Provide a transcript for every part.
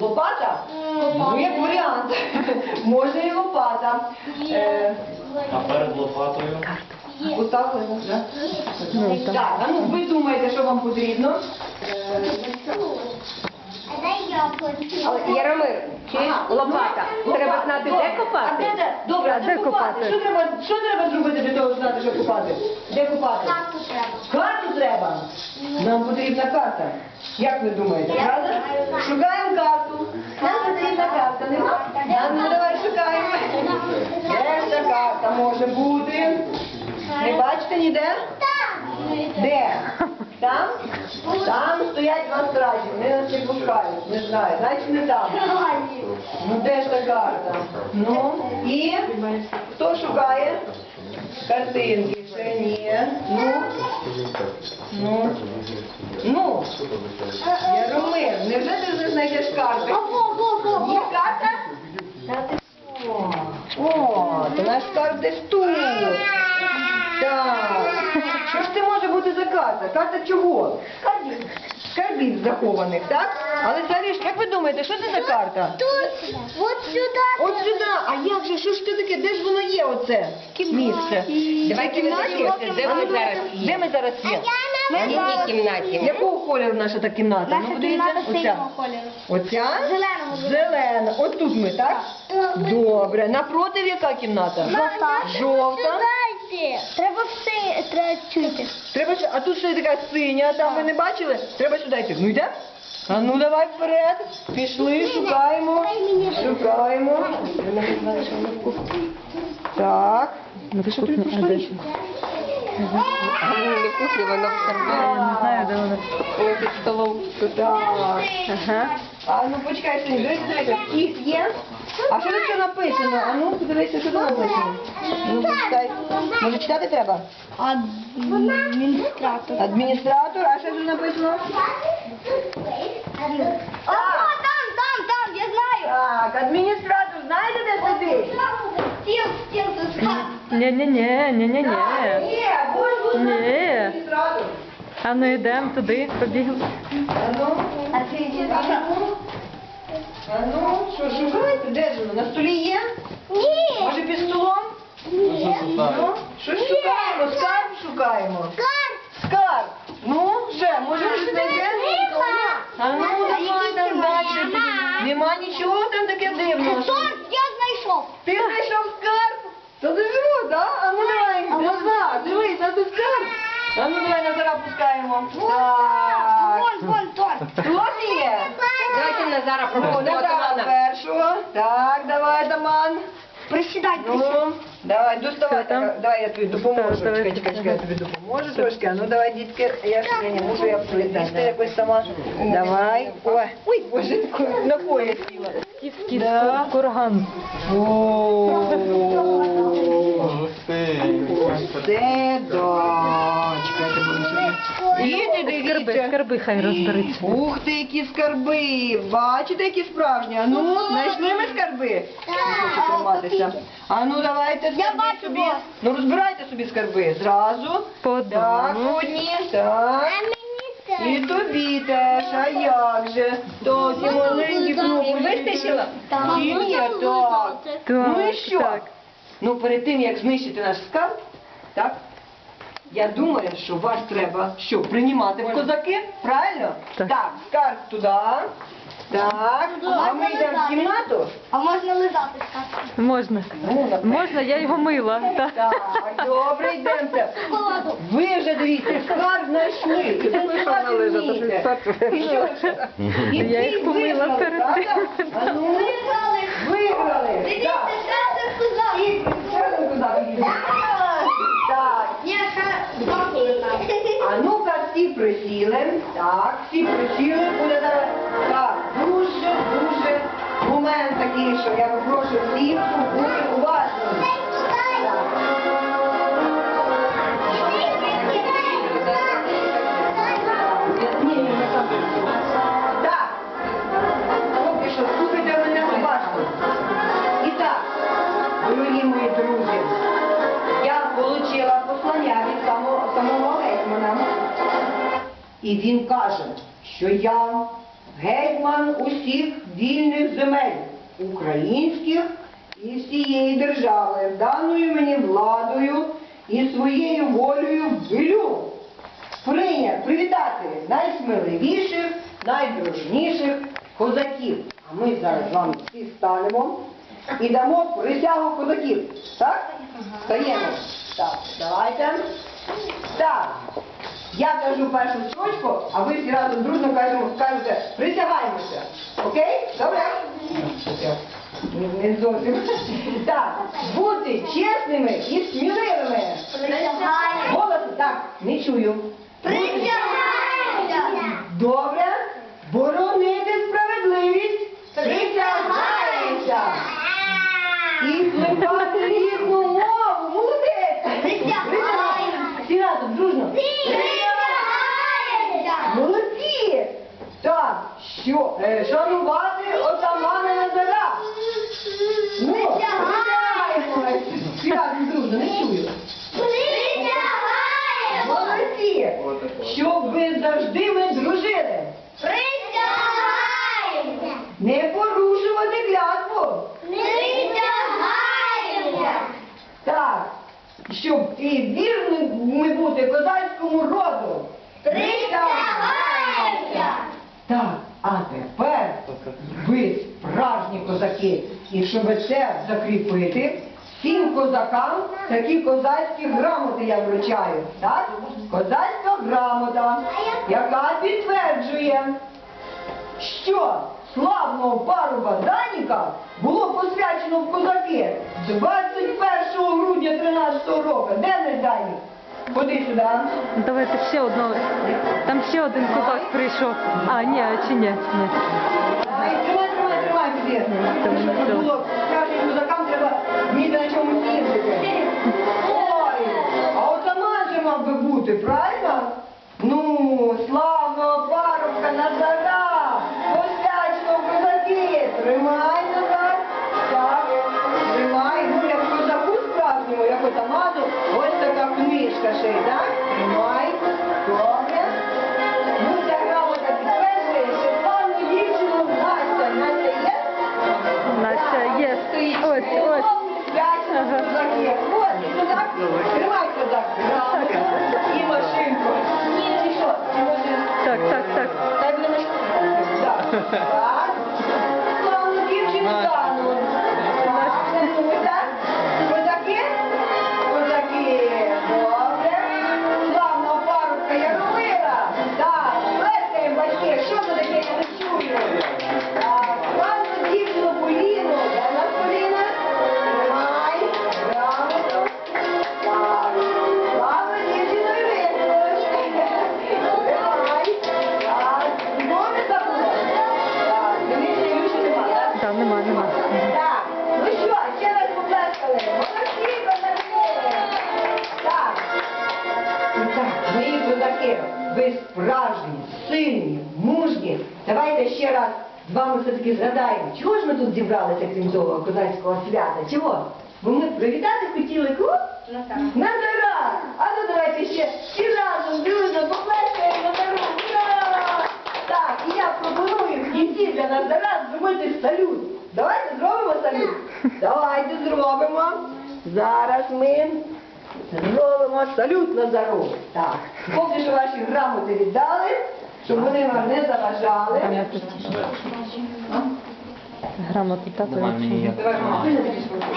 Лопата? Ну, як варіант. Можна і лопата. Е, А перед лопатою Отак? Ну, так. Так, а ну ви думаєте, що вам потрібно? Е, А дай я хочу. Але Яромир, ага, лопата. ну, Треба знати, де копати. А де, де? Добре, А де копати? копати? Що треба, що треба зробити для того, щоб знати, що копати? Де копати? Карту треба. Карту треба. Нам потрібна карта. Як ви думаєте, правда? Шукаємо карту. Нам потрібна карта. Нема? А ну давай шукаємо. Де ж ця карта може бути? Не бачите ніде? Де? Там? Там стоять два стражі, вони нас не пускають, не знаю, значить не там. Ну де ж та карта? Ну, і хто шукає? Картинки ще ні. Ну, ну, ну, Яромир, невже ти вже знайдеш карти? Є карта? О, о, то наш скарб десь тут. Так. Що ж це може бути за карта? Карта чого? Скарбів. Скарбів захованих, так? Але Саріш, як ви думаєте, що це за карта? Тут, от сюди. От сюди. А як же, що ж це таке? Де ж воно є оце місце? Давай кімнаті, де ми зараз є? Де ми зараз є? В якій кімнаті? Якого кольору наша та кімната? Наша Ну, кімната оця. синього кольору. Оця? Зеленого. Зелена. От тут ми, так? Добре. Напротив яка кімната? Жовта. Жовта. Сюди. Треба все, треба чути. Треба ще, а тут ще така синя, там ви не бачили? Треба сюди йти. Ну йде? А ну давай вперед. Пішли, шукаємо. Шукаємо. Так. Тобі? Не кухні, вона в кармані. Не знаю, де вона. Вона під столом. Так. Ага. А ну почекай, сині, дивись, дивися, їх є. А що тут написано? А ну подивися, що тут написано. Ну, почитай. Може читати треба? Адміністратор. Адміністратор, а що тут написано? О, там, там, там, я знаю. Так, адміністратор, знаєте, де сидить? Стіл, стіл тут. Ні-ні-ні, ні-ні-ні. Ні, будь будь Ні. адміністратор. А ну йдемо туди, побігли. А ну, а ну, а ну, що шукаєте? Де ж? На столі є? Ні. Може під столом? Ну, щось шукаємо, скарб шукаємо. Карт. Скарб. Ну, ще, може щось знайде? А ну, давай там далі. Нема нічого там таке дивного. Торт я знайшов. Ти знайшов скарб? Та ти що, да? А ну давай, назад, дивись, а тут скарб. А ну давай назад пускаємо. Так. Вон, вон торт. Тут є? Давайте Назара Ну, пропустимо Назара першого. Так, давай, Таман. Присідай, присідай. Ну, давай, доставай. Що там? Давай я тобі допоможу. Так. Чекай, чекай, чекай, я тобі допоможу трошки. Ну давай, дітки, я ж я не можу, я прилізти якось сама. Давай. Ой, ой, боже, на пояс сіла. Кіський Да. курган. Це да. Чекайте, сюди. Діти, Скарби, скарби хай розбереться. Ух ти, які скарби! Бачите, які справжні? А ну, знайшли ми скарби? Триматися. А ну давайте скарби бачу собі. вас. Ну розбирайте собі скарби. Зразу. По Так, одному. одні, так. І тобі теж, а як же? То ті маленькі кнопочки. Вистачило? Чи ні, так. Ну і що? Так. Ну перед тим, як знищити наш скарб, так? Я думаю, що вас треба що, приймати в козаки, правильно? Так. скарб туди. Так, а ми йдемо в кімнату. А можна лизати сказку? Можна. Ну. Можна, я його мила. Так. Так, добре, йдемте. Ви вже дивіться, скарб знайшли. І. І що ж? І Я їх помила перед тим. Ну, Виграли. виграли. Дивіться, Так. ще це козак. І ще один козак їде. Так. Ні, ще два козака. А присіли. Так, всі присіли. Буде зараз так, дуже, дуже момент такий, що я попрошу всіх бути уважними. Він каже, що я гетьман усіх вільних земель, українських і всієї держави, даною мені владою і своєю волею велю прийняти, привітати найсміливіших, найдружніших козаків. А ми зараз з вами всі станемо і дамо присягу козаків. Так? Стаємо. Так, давайте. Так. Я кажу першу строчку, а ви всі разом дружно кажемо, кажете, присягаємося. Окей? Добре? Не- Не зовсім. Так, бути чесними і сміливими. Присягаємося. Голос так, не чую. Присягаємося. Добре. Боронити справедливість. Присягаємося. І плекати рідну мову. Молодець. Присягаємося. Всі разом, дружно. Присягаємося. Молодці. Так, що? Е, шанувати отамана Назара. Ну, присягаємося. Всі разом, дружно, не чую. Присягаємо. Молодці. Щоб ви завжди ми дружили. Присягаємося. Не порушувати клятву. Присягаємося. Так. Щоб і вірними бути козацькому роду. Присягаємося. Так, а тепер ви справжні козаки. І щоб це закріпити, всім козакам такі козацькі грамоти я вручаю. Так? Козацька грамота, яка підтверджує, що славного паруба Даніка було посвячено в козаки 21 грудня 13 року. Де наш Данік? Ходи сюди. Давайте ще одного. Там ще один козак прийшов. А, ні, чи ні? Ні. Щоб було треба вміти на чомусь їздити. Ой, а же мав би бути, правильно? Ну, славного парубка Назара, посвячено в козаки. Тримай, Назар. Так, тримай. Ну, як козаку справжньому, як отаману, ось така книжка ще, й, так? Тримай. Ось, Ага. Ось, козак. Тримай козак. І машинку. Так, так, так. Хай буде машинка. Так. Мої козаки, ви справжні, сильні, мужні. Давайте ще раз з вами все-таки згадаємо, чого ж ми тут зібралися, крім того козацького свята? Чого? Бо ми привітати хотіли кого? Назара! А ну давайте ще всі разом, дружно, поплескаємо Назару! Ура! Так, і я пропоную в кінці для Назара зробити салют. Давайте зробимо салют. Давайте зробимо. Зараз ми зробимо салют Назару. Так, поки що ваші грамоти віддали, щоб вони вам не заважали. Грамоту тато.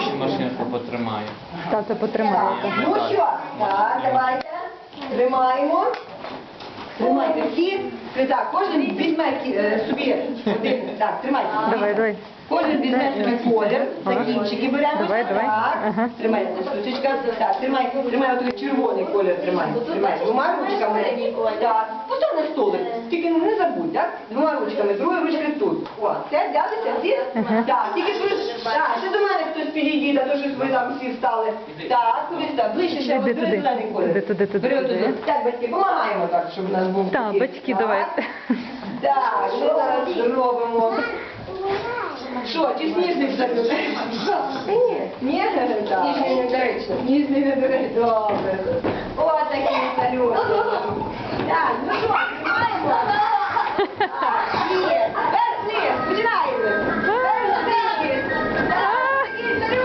Ще машинку потримаю. Тато потримає. Ну що, так, давайте. Тримаємо. Тримайте всі. Так, кожен візьме е, собі один. Так, тримайте. Давай, давай. Кожен візьме колір, Ага. закінчики беремо. Давай, давай. Так, тримай, стручечка. Так, тримай, тримай отакий червоний колір, тримай. Тримай, двома ручками. Так, постав на столик. Тільки не забудь, так? Двома ручками, друга ручка тут. О, все, взялися всі? Так, тільки ви, так, ще до мене хтось підійдіть, а то щось ви там всі встали. Так, кудись так, ближче ще, ось, бери туди. зелений колір. Туди, туди, Бери туди. Так, батьки, допомагаємо так, щоб у нас був Так, такий. батьки, Так. давайте. Так, що зараз зробимо? Що, ті сніжний завели? Ні, так. Ніжний недоречно. Ніжний недоречно. Добре. О, такий салют. Так, ну що, тримаємо? Верси, починаємо. Верси. Такий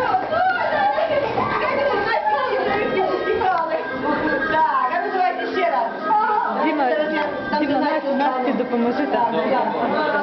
Так, а ну ще раз. Діма, Діма, Настя, допоможи. Так.